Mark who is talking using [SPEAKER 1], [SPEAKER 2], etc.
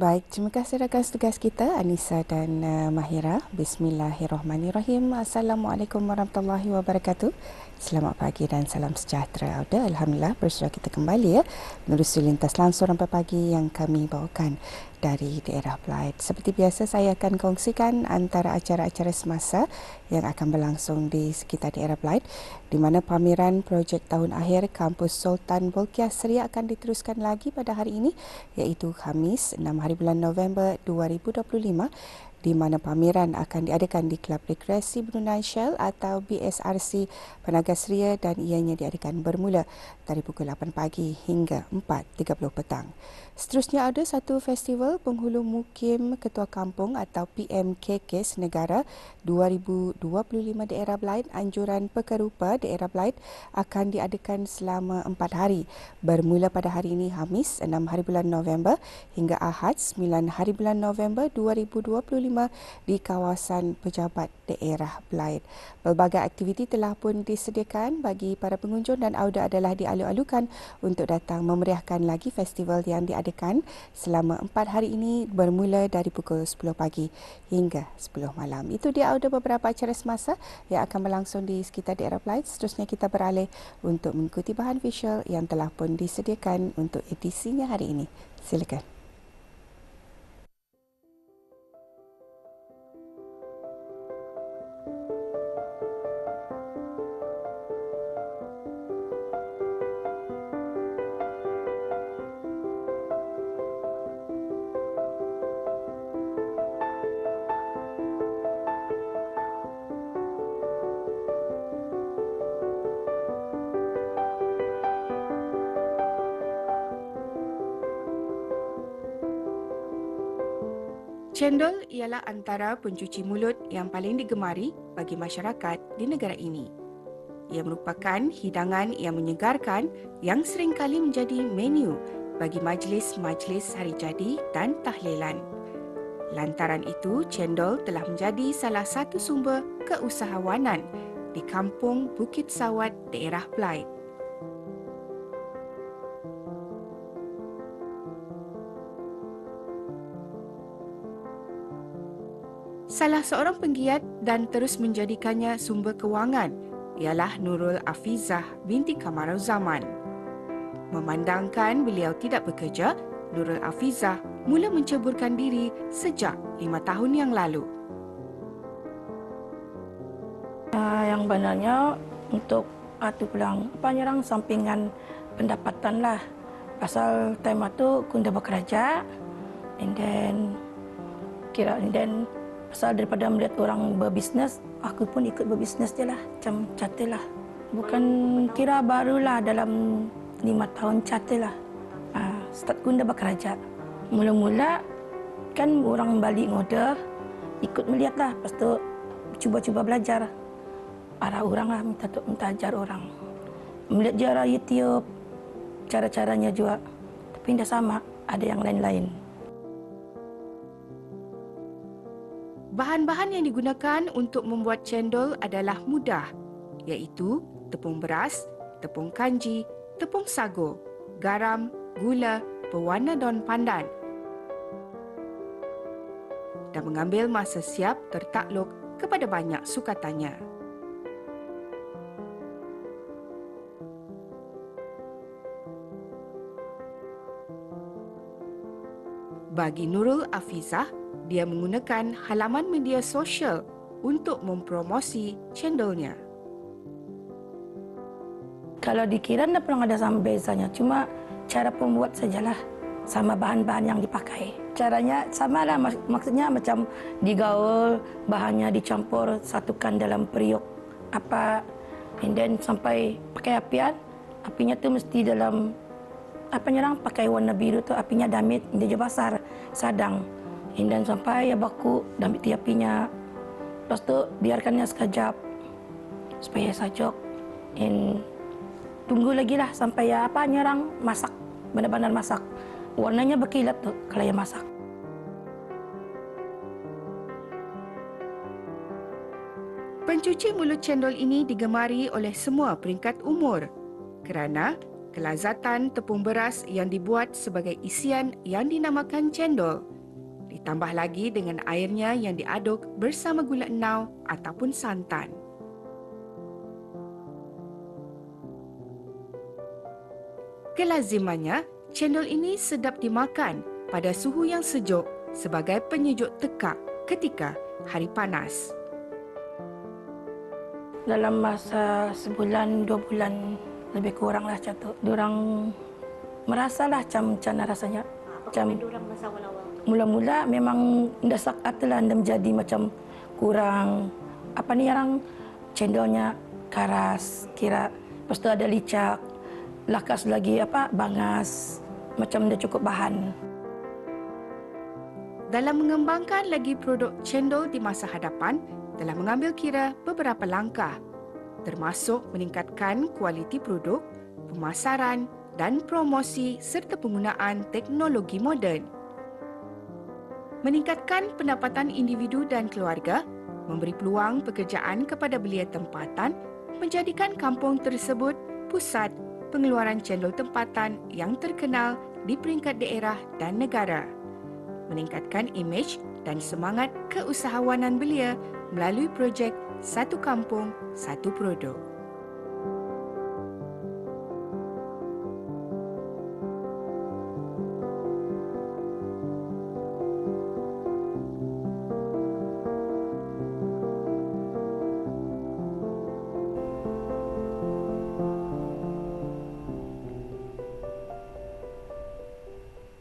[SPEAKER 1] Baik, terima kasih rakan tugas kita Anissa dan uh, Mahira. Bismillahirrahmanirrahim. Assalamualaikum warahmatullahi wabarakatuh. Selamat pagi dan salam sejahtera. Auda, Alhamdulillah bersua kita kembali ya menerusi lintas langsung sampai pagi yang kami bawakan dari daerah Blight. Seperti biasa saya akan kongsikan antara acara-acara semasa yang akan berlangsung di sekitar daerah Blight di mana pameran projek tahun akhir kampus Sultan Bolkiah Seria akan diteruskan lagi pada hari ini iaitu Khamis 6 hari bulan November 2025 di mana pameran akan diadakan di Kelab Rekreasi Brunei Shell atau BSRC Penagas Ria dan ianya diadakan bermula dari pukul 8 pagi hingga 4.30 petang. Seterusnya ada satu festival penghulu mukim ketua kampung atau PMKK Senegara 2025 daerah Blight anjuran pekerupa daerah Blight akan diadakan selama empat hari bermula pada hari ini Hamis 6 hari bulan November hingga Ahad 9 hari bulan November 2025 di kawasan pejabat daerah Blight. Pelbagai aktiviti telah pun disediakan bagi para pengunjung dan auda adalah dialu-alukan untuk datang memeriahkan lagi festival yang diadakan selama empat hari ini bermula dari pukul 10 pagi hingga 10 malam. Itu dia ada beberapa acara semasa yang akan berlangsung di sekitar daerah Blight. Seterusnya kita beralih untuk mengikuti bahan visual yang telah pun disediakan untuk edisinya hari ini. Silakan. Cendol ialah antara pencuci mulut yang paling digemari bagi masyarakat di negara ini. Ia merupakan hidangan yang menyegarkan yang sering kali menjadi menu bagi majlis-majlis hari jadi dan tahlilan. Lantaran itu, cendol telah menjadi salah satu sumber keusahawanan di kampung Bukit Sawat, daerah Blight. Salah seorang penggiat dan terus menjadikannya sumber kewangan ialah Nurul Afizah binti Kamarau Zaman. Memandangkan beliau tidak bekerja, Nurul Afizah mula menceburkan diri sejak lima tahun yang lalu.
[SPEAKER 2] Uh, yang benarnya untuk atu pulang penyerang sampingan pendapatan lah. Pasal tema tu kunda bekerja and then kira and then Pasal daripada melihat orang berbisnes, aku pun ikut berbisnes je lah. Macam catil lah. Bukan kira barulah dalam lima tahun catil lah. Ha, start guna bekerja. Mula-mula kan orang balik order, ikut melihat lah. Lepas tu cuba-cuba belajar. Arah orang lah minta, minta ajar orang. Melihat cara YouTube, cara-caranya juga. Tapi tidak sama, ada yang lain-lain.
[SPEAKER 1] Bahan-bahan yang digunakan untuk membuat cendol adalah mudah, iaitu tepung beras, tepung kanji, tepung sago, garam, gula, pewarna daun pandan dan mengambil masa siap tertakluk kepada banyak sukatannya. Bagi Nurul Afizah, dia menggunakan halaman media sosial untuk mempromosi cendolnya.
[SPEAKER 2] Kalau dikira tidak pernah ada sama bezanya, cuma cara pembuat sajalah sama bahan-bahan yang dipakai. Caranya sama lah, mak maksudnya macam digaul, bahannya dicampur, satukan dalam periuk apa, and then sampai pakai apian, apinya tu mesti dalam apa nyerang pakai warna biru tu apinya damit dia besar sadang dan sampai ya baku dan biti apinya. Lepas tu biarkannya sekejap supaya sajok. In tunggu lagi lah sampai ya apa nyerang masak benar-benar masak. Warnanya berkilat tu kalau ya masak.
[SPEAKER 1] Pencuci mulut cendol ini digemari oleh semua peringkat umur kerana
[SPEAKER 3] kelazatan tepung beras yang dibuat sebagai isian yang dinamakan cendol. Ditambah lagi dengan airnya yang diaduk bersama gula enau ataupun santan. Kelazimannya, cendol ini sedap dimakan pada suhu yang sejuk sebagai penyejuk tekak ketika hari panas.
[SPEAKER 2] Dalam masa sebulan, dua bulan lebih kurang lah macam tu. Diorang merasalah macam macam mana rasanya. Macam mula-mula memang dasak atulah anda menjadi macam kurang apa ni orang cendolnya karas kira lepas tu ada licak lakas lagi apa bangas macam dah cukup bahan
[SPEAKER 3] dalam mengembangkan lagi produk cendol di masa hadapan telah mengambil kira beberapa langkah termasuk meningkatkan kualiti produk, pemasaran dan promosi serta penggunaan teknologi moden. Meningkatkan pendapatan individu dan keluarga, memberi peluang pekerjaan kepada belia tempatan, menjadikan kampung tersebut pusat pengeluaran cendol tempatan yang terkenal di peringkat daerah dan negara. Meningkatkan imej dan semangat keusahawanan belia melalui projek Satu Kampung, Satu Produk.